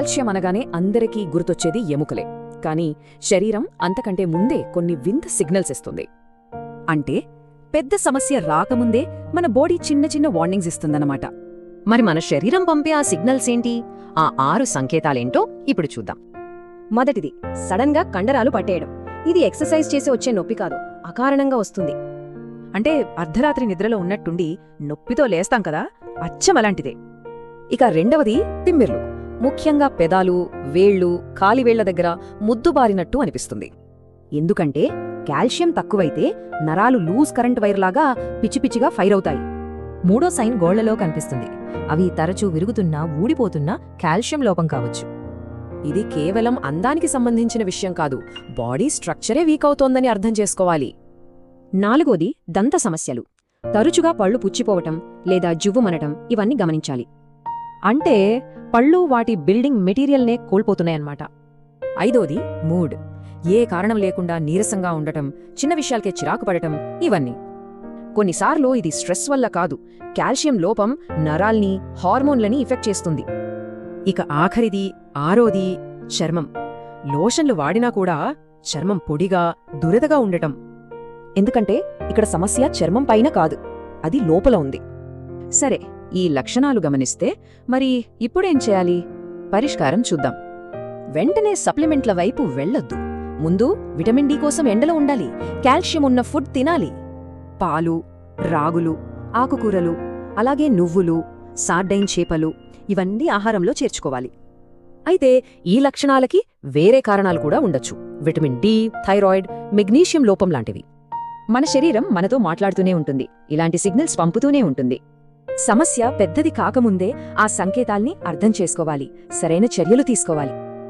కాల్ష్యం అనగానే అందరికీ గుర్తొచ్చేది ఎముకలే. కానీ శరీరం అంతకంటే ముందే కొన్ని వింత సిగ్నల్స్ ఇస్తుంది. అంటే పెద్ద సమస్య రాకముందే మన బాడీ చిన్న చిన్న వార్నింగ్స్ ఇస్తుందన్నమాట. మరి మన శరీరం పంపే ఆ సిగ్నల్స్ ఏంటి? ఆ ఆరు సంకేతాలేంటో ఇప్పుడు చూద్దాం. మొదటిది సడన్గా కండరాలు పట్టేయడం. ఇది ఎక్సర్సైజ్ చేసి వచ్చే నొప్పి కాదు అకారణంగా వస్తుంది. అంటే అర్ధరాత్రి నిద్రలో ఉన్నట్టుండి నొప్పితో లేస్తాం కదా అచ్చం అలాంటిదే. ఇక రెండవది తిమ్మిర్లు. ముఖ్యంగా పెదాలు వేళ్ళు కాలివేళ్ళ దగ్గర ముద్దుబారినట్టు అనిపిస్తుంది. ఎందుకంటే కాల్షియం తక్కువైతే నరాలు లూజ్ కరెంట్ వైర్లాగా పిచ్చిపిచ్చిగా ఫైర్ అవుతాయి. మూడో సైన్ గోళ్ళలో కనిపిస్తుంది. అవి తరచూ విరుగుతున్నా ఊడిపోతున్నా కాల్షియం లోపం కావచ్చు. ఇది కేవలం అందానికి సంబంధించిన విషయం కాదు బాడీ స్ట్రక్చరే వీక్ అవుతోందని అర్థం చేసుకోవాలి. నాలుగోది దంత సమస్యలు. తరచుగా పళ్ళు పుచ్చిపోవటం లేదా జువ్వుమనటం ఇవన్నీ గమనించాలి. అంటే పళ్ళు వాటి బిల్డింగ్ మెటీరియల్నే కోల్పోతున్నాయన్నమాట. ఐదోది మూడ్. ఏ కారణం లేకుండా నీరసంగా ఉండటం చిన్న విషయాలకే చిరాకు పడటం ఇవన్నీ. కొన్నిసార్లు ఇది స్ట్రెస్ వల్ల కాదు కాల్షియం లోపం నరాల్ని హార్మోన్లని ఎఫెక్ట్ చేస్తుంది. ఇక ఆఖరిది ఆరోది చర్మం. లోషన్లు వాడినా కూడా చర్మం పొడిగా దురదగా ఉండటం. ఎందుకంటే ఇక్కడ సమస్య చర్మం పైన కాదు అది లోపల ఉంది. సరే ఈ లక్షణాలు గమనిస్తే మరి ఇప్పుడేం చేయాలి? పరిష్కారం చూద్దాం. వెంటనే సప్లిమెంట్ల వైపు వెళ్ళొద్దు ముందు విటమిన్ డి కోసం ఎండలో ఉండాలి. కాల్షియం ఉన్న ఫుడ్ తినాలి. పాలు రాగులు ఆకుకూరలు అలాగే నువ్వులు సార్డైన్ చేపలు ఇవన్నీ ఆహారంలో చేర్చుకోవాలి. అయితే ఈ లక్షణాలకి వేరే కారణాలు కూడా ఉండొచ్చు. విటమిన్ డి థైరాయిడ్ మెగ్నీషియం లోపం లాంటివి. మన శరీరం మనతో మాట్లాడుతూనే ఉంటుంది. ఇలాంటి సిగ్నల్స్ పంపుతూనే ఉంటుంది. సమస్య పెద్దది కాకముందే ఆ సంకేతాల్ని అర్థం చేసుకోవాలి. సరైన చర్యలు తీసుకోవాలి.